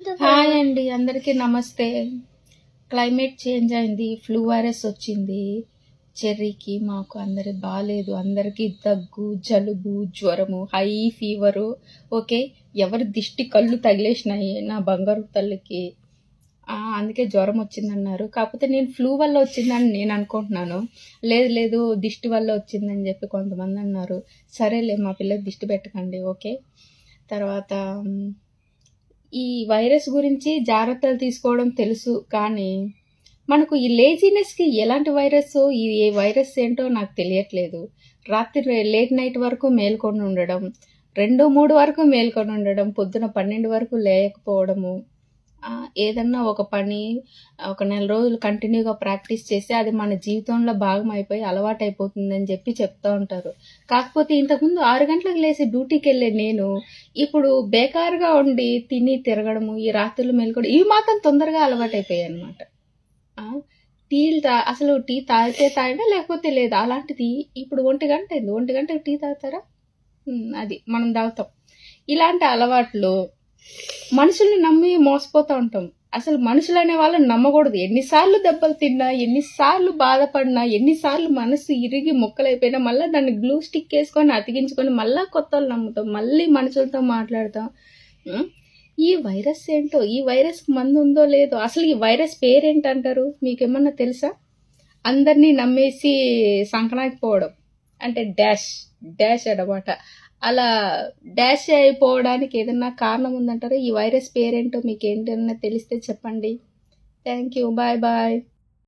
Hi అండి అందరికీ నమస్తే. క్లైమేట్ చేంజ్ అయింది ఫ్లూ వైరస్ వచ్చింది. చెర్రీకి మాకు అందరి బాగాలేదు అందరికీ దగ్గు జలుబు జ్వరము హై ఫీవరు. ఓకే ఎవరి దిష్టి కళ్ళు తగిలేసినాయి నా బంగారు తల్లికి. అందుకే జ్వరం వచ్చిందన్నారు. కాకపోతే నేను ఫ్లూ వల్ల వచ్చిందని నేను అనుకుంటున్నాను. లేదు లేదు దిష్టి వల్ల వచ్చిందని చెప్పి కొంతమంది అన్నారు. సరేలే మా పిల్లకి దిష్టి పెట్టకండి ఓకే? తర్వాత ఈ వైరస్ గురించి జాగ్రత్తలు తీసుకోవడం తెలుసు కానీ మనకు ఈ లేజినెస్కి ఎలాంటి వైరస్ ఈ ఏ వైరస్ ఏంటో నాకు తెలియట్లేదు. రాత్రి లేట్ నైట్ వరకు మేల్కొని ఉండడం రెండు మూడు వరకు మేల్కొని ఉండడం పొద్దున పన్నెండు వరకు లేకపోవడము ఏదన్నా ఒక పని ఒక నెల రోజులు కంటిన్యూగా ప్రాక్టీస్ చేస్తే అది మన జీవితంలో భాగం అయిపోయి అలవాటు అయిపోతుందని చెప్పి చెప్తూ ఉంటారు. కాకపోతే ఇంతకుముందు ఆరు గంటలకు లేచి డ్యూటీకి వెళ్ళే నేను ఇప్పుడు బేకారుగా ఉండి తిని తిరగడము ఈ రాత్రులు మేలుకోవడం ఇవి మాత్రం తొందరగా అలవాటు అయిపోయాయి అనమాట టీలు తా అసలు టీ తాగితే తాగినా లేకపోతే లేదు. అలాంటిది ఇప్పుడు ఒంటి గంట అయింది. ఒంటి గంటకు టీ తాగుతారా? అది మనం తాగుతాం. ఇలాంటి అలవాట్లు మనుషుల్ని నమ్మి మోసపోతూ ఉంటాం. అసలు మనుషులు అనే వాళ్ళని నమ్మకూడదు. ఎన్నిసార్లు దెబ్బలు తిన్నా ఎన్నిసార్లు బాధపడినా ఎన్నిసార్లు మనసు ఇరిగి ముక్కలైపోయినా మళ్ళీ దాన్ని గ్లూ స్టిక్ వేసుకొని అతికించుకొని మళ్ళీ కొత్త వాళ్ళు నమ్ముతాం. మళ్ళీ మనుషులతో మాట్లాడతాం. ఈ వైరస్ ఏంటో ఈ వైరస్ మందు ఉందో లేదో అసలు ఈ వైరస్ పేరేంటంటారు? మీకేమన్నా తెలుసా? అందరినీ నమ్మేసి సంకనాకిపోవడం అంటే డాష్ డాష్ అనమాట అలా డాష్ అయిపోవడానికి ఏదన్నా కారణం ఉందంటారా? ఈ వైరస్ పేరేంటో మీకు ఏంటన్నా తెలిస్తే చెప్పండి. Thank you bye bye.